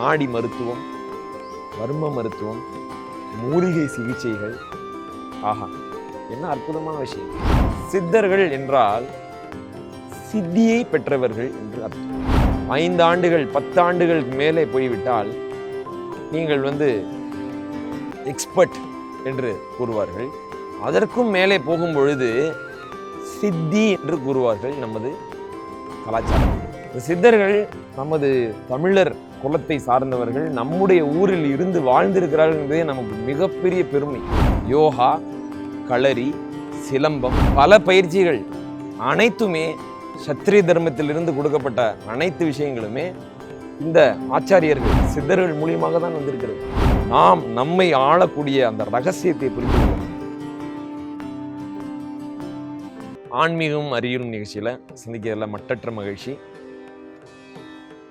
நாடி மருத்துவம் வர்ம மருத்துவம் மூலிகை சிகிச்சைகள். ஆஹா என்ன அற்புதமான விஷயம். சித்தர்கள் என்றால் சித்தியை பெற்றவர்கள் என்று அர்த்தம். ஐந்து ஆண்டுகள் பத்து ஆண்டுகளுக்கு மேலே போய்விட்டால் நீங்கள் வந்து எக்ஸ்பர்ட் என்று கூறுவார்கள். அதற்கும் மேலே போகும் பொழுது சித்தி என்று கூறுவார்கள் நமது கலாச்சாரம். சித்தர்கள் நமது தமிழர் குலத்தை சார்ந்தவர்கள் நம்முடைய ஊரில் இருந்து வாழ்ந்திருக்கிறார்கள் என்பதே நமக்கு மிகப்பெரிய பெருமை. யோகா களரி சிலம்பம் பல பயிற்சிகள் அனைத்துமே சத்திரிய தர்மத்திலிருந்து கொடுக்கப்பட்ட அனைத்து விஷயங்களுமே இந்த ஆச்சாரியர்கள் சித்தர்கள் மூலியமாக தான் வந்திருக்கிறது. நாம் நம்மை ஆளக்கூடிய அந்த ரகசியத்தை புரிந்து ஆன்மீகம் அறியும் நிகழ்ச்சியில் சிந்திக்கிறதுல மட்டற்ற மகிழ்ச்சி.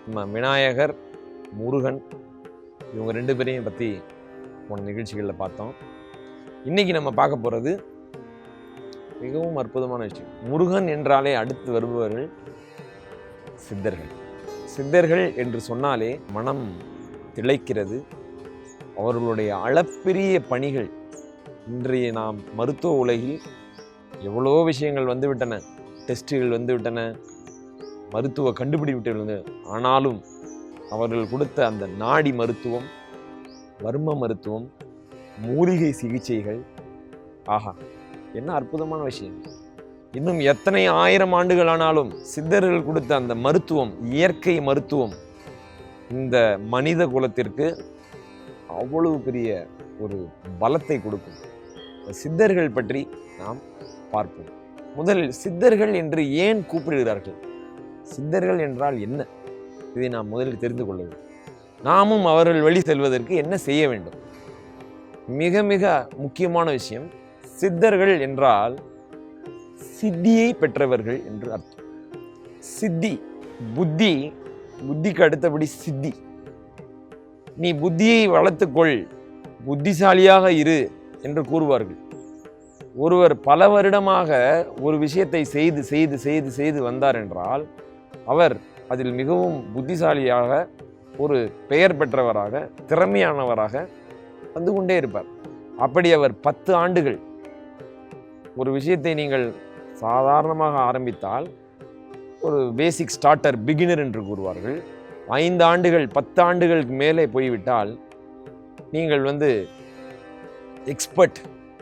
நம்ம விநாயகர் முருகன். இவங்க ரெண்டு பேரையும் பற்றி போன நிகழ்ச்சிகளில் பார்த்தோம். இன்னைக்கு நம்ம பார்க்க போகிறது மிகவும் அற்புதமான விஷயம். முருகன் என்றாலே அடுத்து வருபவர்கள் சித்தர்கள். சித்தர்கள் என்று சொன்னாலே மனம் திளைக்கிறது. அவர்களுடைய அளப்பெரிய பணிகள் இன்றைய நாம் மருத்துவ உலகில் எவ்வளோ விஷயங்கள் வந்துவிட்டன. டெஸ்ட்டுகள் வந்துவிட்டன. மருத்துவ கண்டுபிடிப்புகள் வந்து ஆனாலும் அவர்கள் கொடுத்த அந்த நாடி மருத்துவம் வர்ம மருத்துவம் மூலிகை சிகிச்சைகள். ஆஹா என்ன அற்புதமான விஷயம். இன்னும் எத்தனை ஆயிரம் ஆண்டுகள் ஆனாலும் சித்தர்கள் கொடுத்த அந்த மருத்துவம் இயற்கை மருத்துவம் இந்த மனித குலத்திற்கு அவ்வளவு பெரிய ஒரு பலத்தை கொடுக்கும். சித்தர்கள் பற்றி நாம் பார்ப்போம். முதலில் சித்தர்கள் என்று ஏன் கூப்பிடுகிறார்கள்? சித்தர்கள் என்றால் என்ன? இதை நாம் முதலில் தெரிந்து கொள்ள வேண்டும். நாமும் அவர்கள் வழி செல்வதற்கு என்ன செய்ய வேண்டும்? மிக மிக முக்கியமான விஷயம் சித்தர்கள் என்றால் சித்தியை பெற்றவர்கள் என்று அர்த்தம். சித்தி புத்தி புத்திக்கு அடுத்தபடி சித்தி. நீ புத்தியை வளர்த்துக்கொள் புத்திசாலியாக இரு என்று கூறுவார்கள். ஒருவர் பல வருடமாக ஒரு விஷயத்தை செய்து செய்து செய்து செய்து வந்தார் என்றால் அவர் அதில் மிகவும் புத்திசாலியாக ஒரு பெயர் பெற்றவராக திறமையானவராக வந்து கொண்டே இருப்பார். அப்படி அவர் பத்து ஆண்டுகள் ஒரு விஷயத்தை நீங்கள் சாதாரணமாக ஆரம்பித்தால் ஒரு பேசிக் ஸ்டார்டர் பிகினர் என்று கூறுவார்கள். ஐந்து ஆண்டுகள் பத்து ஆண்டுகளுக்கு மேலே போய்விட்டால் நீங்கள் வந்து எக்ஸ்பர்ட்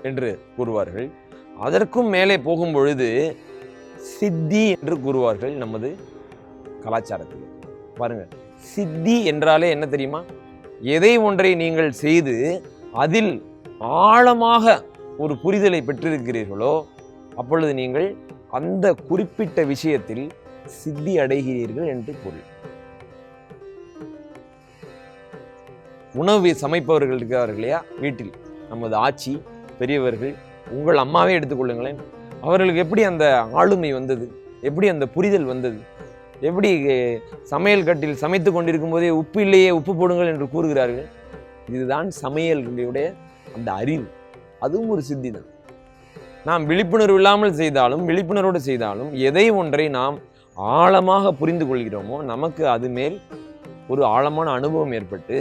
என்று கூறுவார்கள். அதற்கும் மேலே போகும் பொழுது சித்தி என்று கூறுவார்கள் நமது கலாச்சாரத்தில். பாருங்க சித்தி என்றாலே என்ன தெரியுமா? எதை ஒன்றை நீங்கள் செய்து அதில் ஆழமாக ஒரு புரிதலை பெற்றிருக்கிறீர்களோ அப்பொழுது நீங்கள் அந்த குறிப்பிட்ட விஷயத்தில் சித்தி அடைகிறீர்கள் என்று பொருள். உணவு சமைப்பவர்கள் இருக்கிறார்கள் இல்லையா? வீட்டில் நமது ஆட்சி பெரியவர்கள் உங்கள் அம்மாவே எடுத்துக்கொள்ளுங்களேன் அவர்களுக்கு எப்படி அந்த ஆளுமை வந்தது? எப்படி அந்த புரிதல் வந்தது? எப்படி சமையல் கட்டில் சமைத்து கொண்டிருக்கும் போதே உப்பு இல்லையே உப்பு போடுங்கள் என்று கூறுகிறார்கள்? இதுதான் சமையலுடைய அந்த அறிவு. அதுவும் ஒரு சித்தி தான் நாம் விழிப்புணர்வு இல்லாமல் செய்தாலும் விழிப்புணர்வோடு செய்தாலும் எதை ஒன்றை நாம் ஆழமாக புரிந்து கொள்கிறோமோ நமக்கு அது மேல் ஒரு ஆழமான அனுபவம் ஏற்பட்டு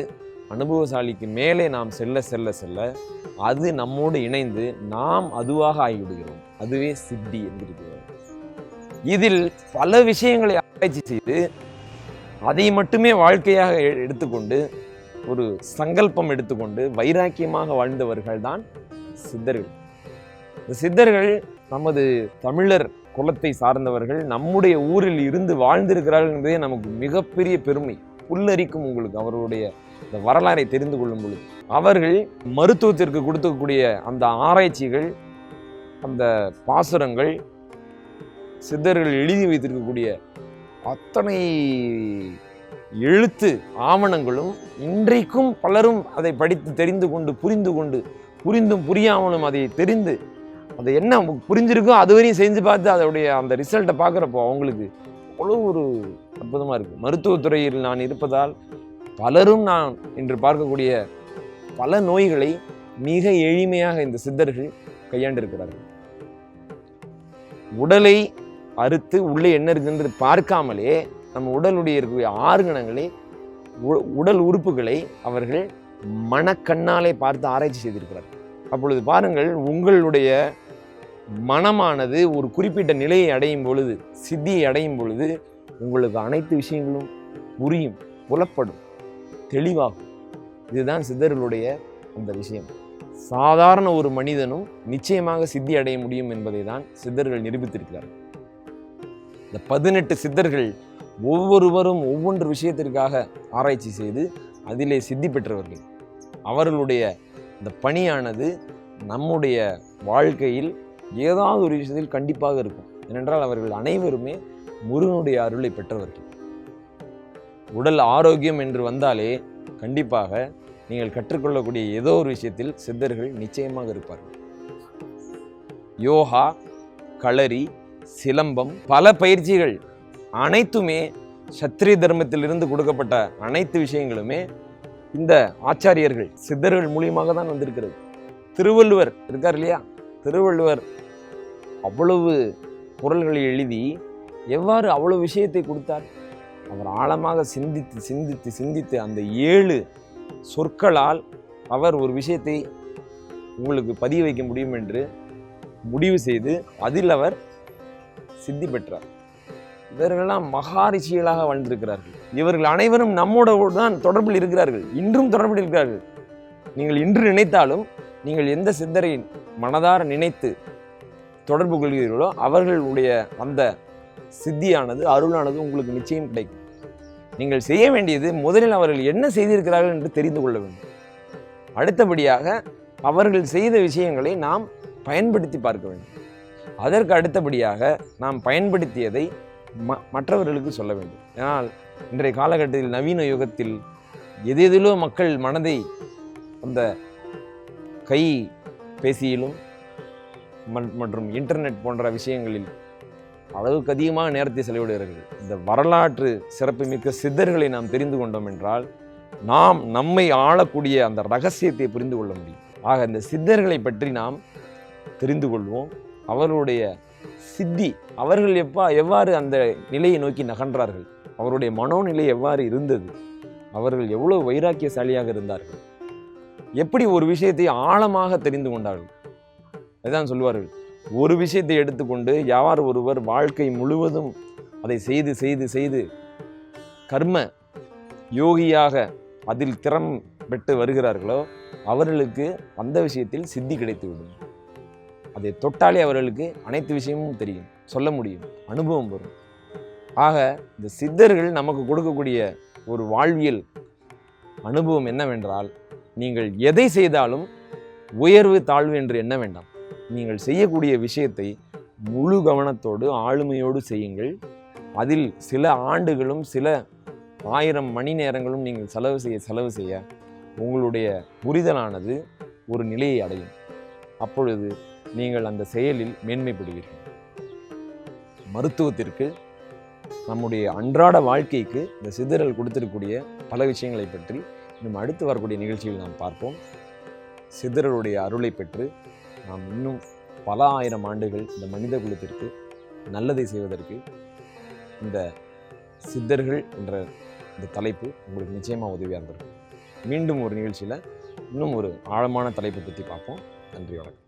அனுபவசாலிக்கு மேலே நாம் செல்ல செல்ல செல்ல அது நம்மோடு இணைந்து நாம் அதுவாக ஆகிவிடுகிறோம். அதுவே சித்தி என்கிறது இதில் பல விஷயங்களை ஆராய்ச்சி செய்து அதை மட்டுமே வாழ்க்கையாக எடுத்துக்கொண்டு ஒரு சங்கல்பம் எடுத்துக்கொண்டு வைராக்கியமாக வாழ்ந்தவர்கள் தான் சித்தர்கள். இந்த சித்தர்கள் நமது தமிழர் குலத்தை சார்ந்தவர்கள் நம்முடைய ஊரில் இருந்து வாழ்ந்திருக்கிறார்கள் என்பதே நமக்கு மிகப்பெரிய பெருமை. புல்லரிக்கும் உங்களுக்கு அவருடைய இந்த வரலாறை தெரிந்து கொள்ளும் பொழுது. அவர்கள் மருத்துவத்திற்கு கொடுக்கக்கூடிய அந்த ஆராய்ச்சிகள் அந்த பாசுரங்கள் சித்தர்கள் எழுதி வைத்திருக்கக்கூடிய அத்தனை எழுத்து ஆவணங்களும் இன்றைக்கும் பலரும் அதை படித்து தெரிந்து கொண்டு புரிந்து கொண்டு புரிந்தும் புரியாமலும் அதை தெரிந்து அது என்ன புரிஞ்சிருக்கோ அதுவரையும் செஞ்சு பார்த்து அதோடைய அந்த ரிசல்ட்டை பார்க்குறப்போ அவங்களுக்கு அவ்வளோ ஒரு அற்புதமாக இருக்குது மருத்துவத்துறையில் நான் இருப்பதால் பலரும் நான் இன்று பார்க்கக்கூடிய பல நோய்களை மிக எளிமையாக இந்த சித்தர்கள் கையாண்டிருக்கிறார்கள். உடலை அறுத்து உள்ளே என்ன இருக்குன்றது பார்க்காமலே நம்ம உடலுடைய இருக்கக்கூடிய ஆர்கணங்களை உ- உடல் உறுப்புகளை அவர்கள் மனக்கண்ணாலே பார்த்து ஆராய்ச்சி செய்திருக்கிறார் அப்பொழுது பாருங்கள் உங்களுடைய மனமானது ஒரு குறிப்பிட்ட நிலையை அடையும் பொழுது சித்தியை அடையும் பொழுது உங்களுக்கு அனைத்து விஷயங்களும் புரியும் புலப்படும் தெளிவாகும். இதுதான் சித்தர்களுடைய அந்த விஷயம். சாதாரண ஒரு மனிதனும் நிச்சயமாக சித்தி அடைய முடியும் என்பதை தான் சித்தர்கள் நிரூபித்திருக்கிறார்கள். இந்த பதினெட்டு சித்தர்கள் ஒவ்வொருவரும் ஒவ்வொன்று விஷயத்திற்காக ஆராய்ச்சி செய்து அதிலே சித்தி பெற்றவர்கள். அவர்களுடைய இந்த பணியானது நம்முடைய வாழ்க்கையில் ஏதாவது ஒரு விஷயத்தில் கண்டிப்பாக இருக்கும். ஏனென்றால் அவர்கள் அனைவருமே முருகனுடைய அருளை பெற்றவர்கள். உடல் ஆரோக்கியம் என்று வந்தாலே கண்டிப்பாக நீங்கள் கற்றுக்கொள்ளக்கூடிய ஏதோ ஒரு விஷயத்தில் சித்தர்கள் நிச்சயமாக இருப்பார்கள். யோகா களரி சிலம்பம் பல பயிற்சிகள் அனைத்துமே சத்திரிய தர்மத்திலிருந்து கொடுக்கப்பட்ட அனைத்து விஷயங்களுமே இந்த ஆச்சாரியர்கள் சித்தர்கள் மூலியமாக தான் வந்திருக்கிறது. திருவள்ளுவர் இருக்கார் இல்லையா? திருவள்ளுவர் அவ்வளவு குரல்களை எழுதி எவ்வாறு அவ்வளவு விஷயத்தை கொடுத்தார்? அவர் ஆழமாக சிந்தித்து சிந்தித்து சிந்தித்து அந்த ஏழு சொற்களால் அவர் ஒரு விஷயத்தை உங்களுக்கு பதிய வைக்க முடியும் என்று முடிவு செய்து அதில் அவர் சித்தி பெற்றார். இவர்களெல்லாம் மகாரிஷிகளாக வாழ்ந்திருக்கிறார்கள். இவர்கள் அனைவரும் நம்மோட தான் தொடர்பில் இருக்கிறார்கள். இன்றும் தொடர்பில் இருக்கிறார்கள். நீங்கள் இன்று நினைத்தாலும் நீங்கள் எந்த சித்தரை மனதார நினைத்து தொடர்பு கொள்கிறீர்களோ அவர்களுடைய அந்த சித்தியானது அருளானது உங்களுக்கு நிச்சயம் கிடைக்கும். நீங்கள் செய்ய வேண்டியது முதலில் அவர்கள் என்ன செய்திருக்கிறார்கள் என்று தெரிந்து கொள்ள வேண்டும். அடுத்தபடியாக அவர்கள் செய்த விஷயங்களை நாம் பயன்படுத்தி பார்க்க வேண்டும். அதற்கு அடுத்தபடியாக நாம் பயன்படுத்தியதை ம மற்றவர்களுக்கு சொல்ல வேண்டும். ஏனால் இன்றைய காலகட்டத்தில் நவீன யுகத்தில் எதெதிலோ மக்கள் மனதை அந்த கை பேசியிலும் மற்றும் இன்டர்நெட் போன்ற விஷயங்களில் அளவுக்கு அதிகமாக நேரத்தை செலவிடுகிறார்கள். இந்த வரலாற்று சிறப்புமிக்க சித்தர்களை நாம் தெரிந்து கொண்டோம் என்றால் நாம் நம்மை ஆளக்கூடிய அந்த ரகசியத்தை புரிந்து கொள்ள முடியும். ஆக இந்த சித்தர்களை பற்றி நாம் தெரிந்து கொள்வோம். அவர்களுடைய சித்தி அவர்கள் எப்பா எவ்வாறு அந்த நிலையை நோக்கி நகன்றார்கள்? அவருடைய மனோநிலை எவ்வாறு இருந்தது? அவர்கள் எவ்வளவு வைராக்கியசாலியாக இருந்தார்கள்? எப்படி ஒரு விஷயத்தை ஆழமாக தெரிந்து கொண்டார்கள்? அதுதான் சொல்லுவார்கள் ஒரு விஷயத்தை எடுத்துக்கொண்டு யார் ஒருவர் வாழ்க்கை முழுவதும் அதை செய்து செய்து செய்து கர்ம யோகியாக அதில் திறம் பெற்று வருகிறார்களோ அவர்களுக்கு அந்த விஷயத்தில் சித்தி கிடைத்துவிடும். அதை தொட்டாலே அவர்களுக்கு அனைத்து விஷயமும் தெரியும் சொல்ல முடியும் அனுபவம் வரும். ஆக இந்த சித்தர்கள் நமக்கு கொடுக்கக்கூடிய ஒரு வாழ்வியல் அனுபவம் என்னவென்றால் நீங்கள் எதை செய்தாலும் உயர்வு தாழ்வு என்று எண்ண வேண்டாம். நீங்கள் செய்யக்கூடிய விஷயத்தை முழு கவனத்தோடு ஆளுமையோடு செய்யுங்கள். அதில் சில ஆண்டுகளும் சில ஆயிரம் மணி நேரங்களும் நீங்கள் செலவு செய்ய செலவு செய்ய உங்களுடைய புரிதலானது ஒரு நிலையை அடையும். அப்பொழுது நீங்கள் அந்த செயலில் மேன்மைப்படுவீர்கள். மருத்துவத்திற்கு நம்முடைய அன்றாட வாழ்க்கைக்கு இந்த சிதறல் கொடுத்திருக்கக்கூடிய பல விஷயங்களை பற்றி இன்னும் அடுத்து வரக்கூடிய நிகழ்ச்சியில் நாம் பார்ப்போம். சிதறலுடைய அருளை பெற்று நாம் இன்னும் பல ஆயிரம் ஆண்டுகள் இந்த மனித குலத்திற்கு நல்லதை செய்வதற்கு இந்த சித்தர்கள் என்ற இந்த தலைப்பு உங்களுக்கு நிச்சயமாக உதவியாக இருந்திருக்கும். மீண்டும் ஒரு நிகழ்ச்சியில் இன்னும் ஒரு ஆழமான தலைப்பை பற்றி பார்ப்போம். நன்றி வணக்கம்.